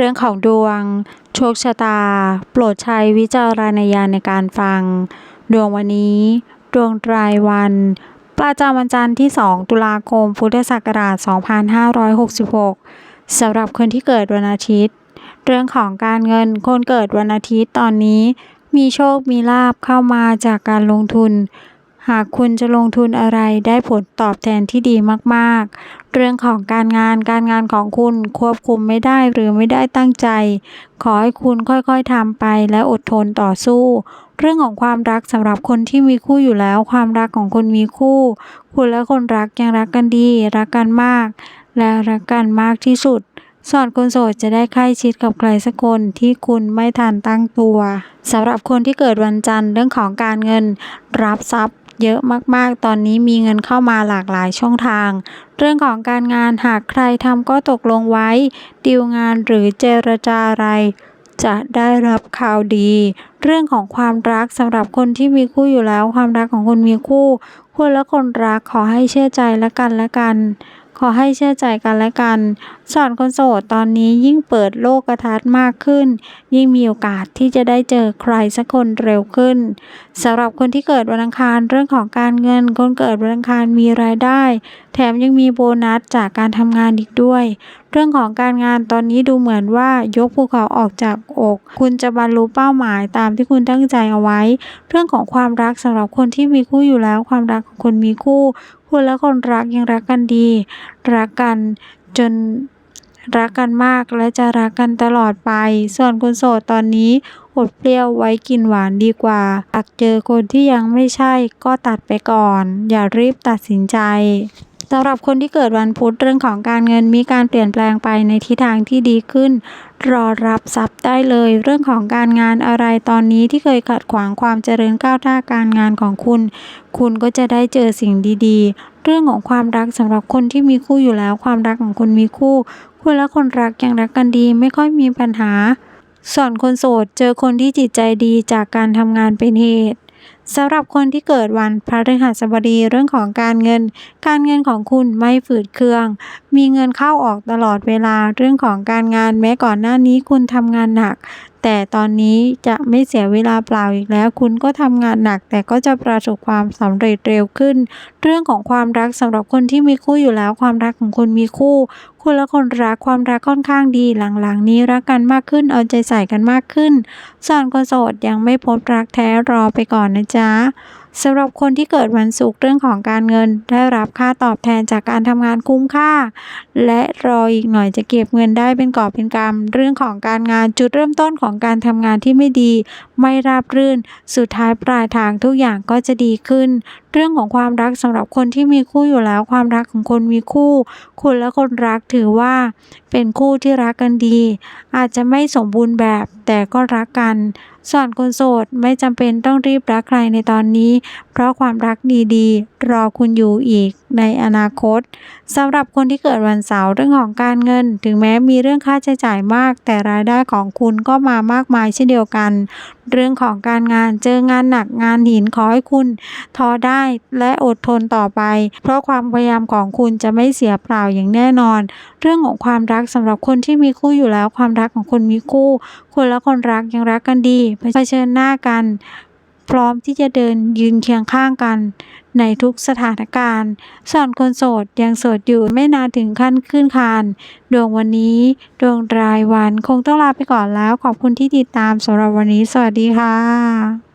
เรื่องของดวง โชคชะตา โปรดใช้วิจารณญาณในการฟัง ดวงวันนี้ ดวงรายวัน ประจำวันจันทร์ที่ 2 ตุลาคม พุทธศักราช 2566 สำหรับคนที่เกิดวันอาทิตย์ เรื่องของการเงิน คนเกิดวันอาทิตย์ตอนนี้ มีโชค มีลาบเข้ามาจากการลงทุน หากคุณจะลงทุนอะไรได้ผลตอบแทนที่ดีมากๆ เรื่องของการงานการงานของคุณควบคุมไม่ได้หรือไม่ได้ตั้งใจ ขอให้คุณค่อยๆทำไปและอดทนต่อสู้ เรื่องของความรักสำหรับคนที่มีคู่อยู่แล้ว ความรักของคนมีคู่ คุณและคนรักยังรักกันดี รักกันมาก และรักกันมากที่สุดส่วนคนโสดจะได้ใกล้ชิดกับใครสักคนที่คุณไม่ทันตั้งตัวสำหรับคนที่เกิดวันจันทร์เรื่องของการเงิน รับทรัพย์ เยอะมากๆ ตอนนี้มีเงินเข้ามาหลากหลายช่องทาง เรื่องของการงานหากใครทำก็ตกลงไว้ ดีลงานหรือเจรจาอะไร จะได้รับข่าวดี เรื่องของความรักสำหรับคนที่มีคู่อยู่แล้ว ความรักของคนมีคู่คุณและคนรักขอให้เชื่อใจและกันและกัน ขอให้เชื่อใจกันและกันส่วนคนโสดตอนนี้ยิ่งเปิดโลกทัศน์มากขึ้น ยิ่งมีโอกาสที่จะได้เจอใครสักคนเร็วขึ้นสำหรับคนที่เกิดวันอังคารเรื่องของการเงิน คนเกิดวันอังคารมีรายได้ แถมยังมีโบนัสจากการทำงานอีกด้วย เรื่องของการงานตอนนี้ดูเหมือนว่ายกภูเขาออกจากอก คุณจะบรรลุเป้าหมายตามที่คุณตั้งใจเอาไว้ เรื่องของความรักสำหรับคนที่มีคู่อยู่แล้ว ความรักของคนมีคู่ คุณและคนรักยังรักกันดี รักกันจนรักกันมากและจะรักกันตลอดไป ส่วนคนโสดตอนนี้อดเปรี้ยวไว้กินหวานดีกว่าหากเจอคนที่ยังไม่ใช่ก็ตัดไปก่อน อย่ารีบตัดสินใจ สำหรับคนที่เกิดวันพุธเรื่องของการเงินมีการเปลี่ยนแปลงไปในทิศทางที่ดีขึ้น รอรับทรัพย์ได้เลย เรื่องของการงานอะไรตอนนี้ที่เคยขัดขวางความเจริญก้าวหน้าการงานของคุณ คุณก็จะได้เจอสิ่งดีๆ เรื่องของความรักสำหรับคนที่มีคู่อยู่แล้ว ความรักของคนมีคู่ คุณและคนรักยังรักกันดี ไม่ค่อยมีปัญหา ส่วนคนโสดเจอคนที่จิตใจดีจากการทำงานเป็นเหตุ สำหรับคนที่เกิดวันพฤหัสบดีเรื่องของการเงิน การเงินของคุณไม่ฝืดเคือง มีเงินเข้าออกตลอดเวลาเรื่องของการงานแม้ก่อนหน้านี้คุณทำงานหนักแต่ตอนนี้จะไม่เสียเวลาเปล่าอีกแล้ว คุณก็ทำงานหนัก แต่ก็จะประสบความสำเร็จเร็วขึ้น เรื่องของความรักสำหรับคนที่มีคู่อยู่แล้วความรักของคนมีคู่ คุณและคนรักความรักค่อนข้างดี หลังๆ นี้รักกันมากขึ้นเอาใจใส่กันมากขึ้นส่วนคนโสดยังไม่พบรักแท้รอไปก่อนนะจ๊ะ สำหรับคนที่เกิดวันศุกร์เรื่องของการเงิน ได้รับค่าตอบแทนจากการทำงานคุ้มค่า และรออีกหน่อยจะเก็บเงินได้เป็นกอบเป็นกำเรื่องของการงานจุดเริ่มต้นของการทำงานที่ไม่ดี ไม่ราบรื่น สุดท้ายปลายทางทุกอย่างก็จะดีขึ้น เรื่องของความรักสำหรับคนที่มีคู่อยู่แล้วความรักของคนมีคู่ คุณและคนรักถือว่า เป็นคู่ที่รักกันดี อาจจะไม่สมบูรณ์แบบแต่ก็รักกัน ส่วนคนโสดไม่จำเป็นต้องรีบรักใครในตอนนี้ เพราะความรักดีๆรอคุณอยู่อีกในอนาคตสำหรับคนที่เกิดวันเสาร์เรื่องของการเงิน ถึงแม้มีเรื่องค่าใช้จ่ายมาก แต่รายได้ของคุณก็มามากมายเช่นเดียวกัน เรื่องของการงานเจองานหนักงานหินขอให้คุณท้อได้และอดทนต่อไป เพราะความพยายามของคุณจะไม่เสียเปล่าอย่างแน่นอน เรื่องของความรักสำหรับคนที่มีคู่อยู่แล้วความรักของคนมีคู่คนและคนรักยังรักกันดีเผชิญหน้ากัน พร้อมที่จะเดินยืนเคียงข้างกัน ในทุกสถานการณ์ ส่วนคนโสดยังโสดอยู่ไม่นานถึงขั้นขึ้นคานดวงวันนี้ ดวงรายวันคงต้องลาไปก่อนแล้ว ขอบคุณที่ติดตามสำหรับวันนี้ สวัสดีค่ะ